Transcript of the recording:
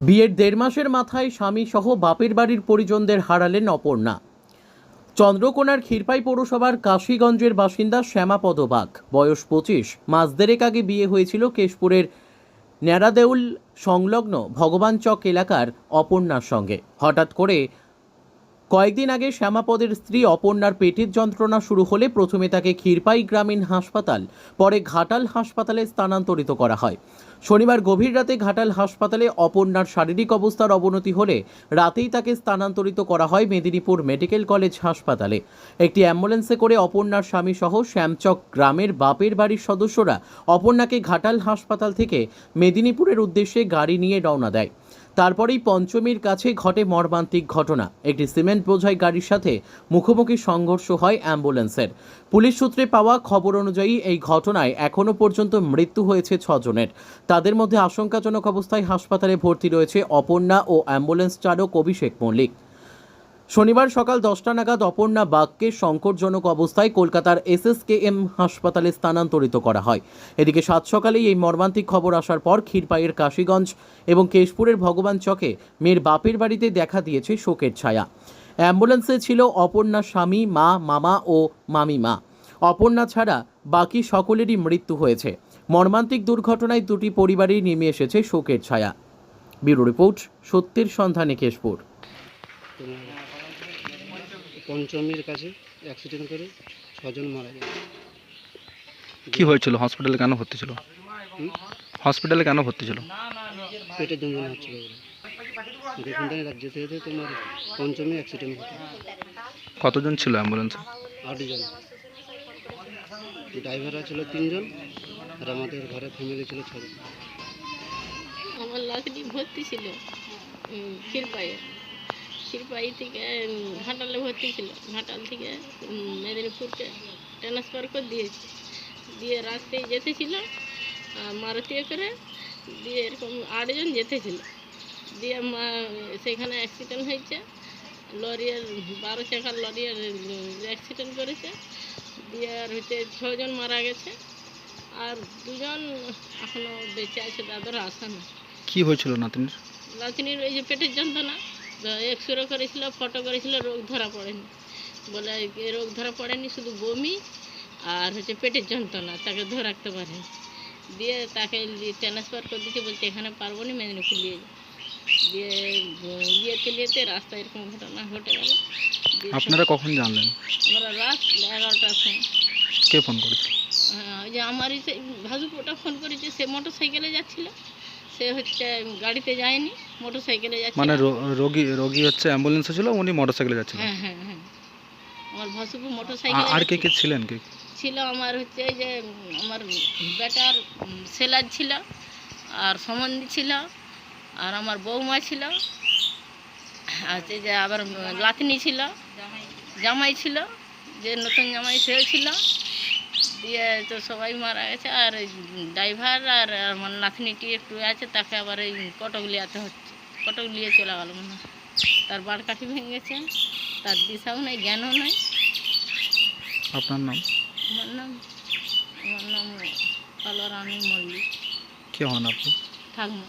বিয়ের দেড় মাসের মাথায় স্বামী সহ বাপের বাড়ির পরিজনদের হারালেন অপর্ণা। চন্দ্রকোনার ক্ষীরপাই পৌরসভার কাশীগঞ্জের বাসিন্দা শ্যামাপদ বাগ বয়স পঁচিশ। মাস দেড়েক আগে বিয়ে হয়েছিল কেশপুরের ন্যাড়াদেউল সংলগ্ন ভগবান চক এলাকার অপর্ণার সঙ্গে। হঠাৎ করে কয়েকদিন আগে শ্যামাপদের স্ত্রী অপর্ণার পেটের যন্ত্রণা শুরু হলে প্রথমে তাকে ক্ষীরপাই গ্রামীণ হাসপাতাল, পরে ঘাটাল হাসপাতালে স্থানান্তরিত করা হয়। শনিবার গভীর রাতে ঘাটাল হাসপাতালে অপর্ণার শারীরিক অবস্থার অবনতি হলে রাতেই তাকে স্থানান্তরিত করা হয় মেদিনীপুর মেডিকেল কলেজ হাসপাতালে। একটি অ্যাম্বুলেন্সে করে অপর্ণার স্বামী সহ শ্যামচক গ্রামের বাপের বাড়ির সদস্যরা অপর্ণাকে ঘাটাল হাসপাতাল থেকে মেদিনীপুরের উদ্দেশ্যে গাড়ি নিয়ে রওনা দেয়। তারপরেই পঞ্চমীর কাছে ঘটে মর্মান্তিক ঘটনা। একটি সিমেন্ট বোঝাই গাড়ির সাথে মুখোমুখি সংঘর্ষ হয় অ্যাম্বুলেন্সের। পুলিশ সূত্রে পাওয়া খবর অনুযায়ী এই ঘটনায় এখনও পর্যন্ত মৃত্যু হয়েছে ছজনের। তাদের মধ্যে আশঙ্কাজনক অবস্থায় হাসপাতালে ভর্তি রয়েছে অপর্ণা ও অ্যাম্বুলেন্স চালক অভিষেক মল্লিক। শনিবার সকাল দশটা নাগাদ অপর্ণা বাগকে সংকটজনক অবস্থায় কলকাতার এসএসকেএম হাসপাতালে স্থানান্তরিত করা হয়। এদিকে সাত সকালেই এই মর্মান্তিক খবর আসার পর ক্ষীরপাইয়ের কাশীগঞ্জ এবং কেশপুরের ভগবান চকে মেয়ের বাপের বাড়িতে দেখা দিয়েছে শোকের ছায়া। অ্যাম্বুলেন্সে ছিল অপর্ণা স্বামী, মা, মামা ও মামিমা। অপর্ণা ছাড়া বাকি সকলেরই মৃত্যু হয়েছে। মর্মান্তিক দুর্ঘটনায় দুটি পরিবারেই নেমে এসেছে শোকের ছায়া। ব্যুরো রিপোর্ট সত্যের সন্ধানে কেশপুর। পঞ্চমীর কাছে অ্যাক্সিডেন্ট করে ছজন মারা যায় কি হয়েছিল? হসপিটালে কেন ভর্তি ছিল? হসপিটালে কেন ভর্তি ছিল? পেটের যন্ত্রণা হচ্ছিল যেতে যেতে তোমার পঞ্চমী অ্যাক্সিডেন্ট কতজন ছিল অ্যাম্বুলেন্সে আটজন। ড্রাইভাররা ছিল তিনজন আর আমাদের ঘরে ফ্যামিলি ছিল ছজন। আমার লাকড়ি ভর্তি ছিল উম, ক্ষীরপাইয়ে ক্ষীরপাই থেকে ঘাটালে ভর্তি ছিল। ঘাটাল থেকে মেদিনীপুরকে ট্রান্সফার করে দিয়েছে। দিয়ে রাস্তায় যেতেছিল আহ, মারুতিয়ে করে দিয়ে এরকম আটজন যেতেছিল দিয়ে সেখানে অ্যাক্সিডেন্ট হয়েছে। লরিয়ার বারো চাকার লরিয়ার অ্যাক্সিডেন্ট করেছে। দিয়ে আর হচ্ছে ছজন মারা গেছে। আর দুজন এখনও বেঁচে আছে তাদের আশা না কি হয়েছিল নাতনির? লাতিনির ওই যে পেটের যন্ত্রণা এক্সরে করেছিল ফটো করেছিল রোগ ধরা পড়েনি। বলে এ রোগ ধরা পড়েনি শুধু বমি আর হচ্ছে পেটের যন্ত্রণা তাকে ধরে রাখতে পারেনি। দিয়ে তাকে ট্রান্সফার করে দিচ্ছে বলছে এখানে পারব না মেদিনীপুর নিয়ে। দিয়ে ইয়েতে নিয়েতে রাস্তায় এরকম ঘটনা ঘটে গেল। আপনারা কখন জানলেন? আমরা রাত এগারোটার সময়। কে ফোন করেছিল হ্যাঁ, ওই যে আমারই সেই ভাসুপুরটা ফোন করেছে সে মোটর সাইকেলে যাচ্ছিল। সে হচ্ছে গাড়িতে যায়নি মোটর সাইকেলে যাচ্ছিল। মানে রো- রোগী রোগী হচ্ছে অ্যাম্বুলেন্সে ছিল উনি মোটরসাইকেলে যাচ্ছিলেন হ্যাঁ হ্যাঁ হ্যাঁ। আমার ভাসুপুর মোটর আ- আর কে কে ছিলেন কে? ছিল আমার হচ্ছে এই যে উম, আমার বেটার সেলার ছিল আর সম্বন্ধী ছিল। আর আমার বৌমা ছিল আর এই যে আবার লাতনি ছিল জামাই ছিল যে নতুন জামাই সেও ছিল দিয়ে তো সবাই মারা গেছে আর ড্রাইভার আর আমার নাতনিটি একটু আছে তাকে আবার এই কটক লিয়াতে হচ্ছে। কটক লিয়ে চলে গেল মনে। তার বাড় কাঠি ভেঙে গেছে তার দিশাও নেই জ্ঞানও নেই। আপনার নাম? আমার নাম আমার নাম কালো রানী মল্লিক। কে হন আপনি? ঠাকুমা।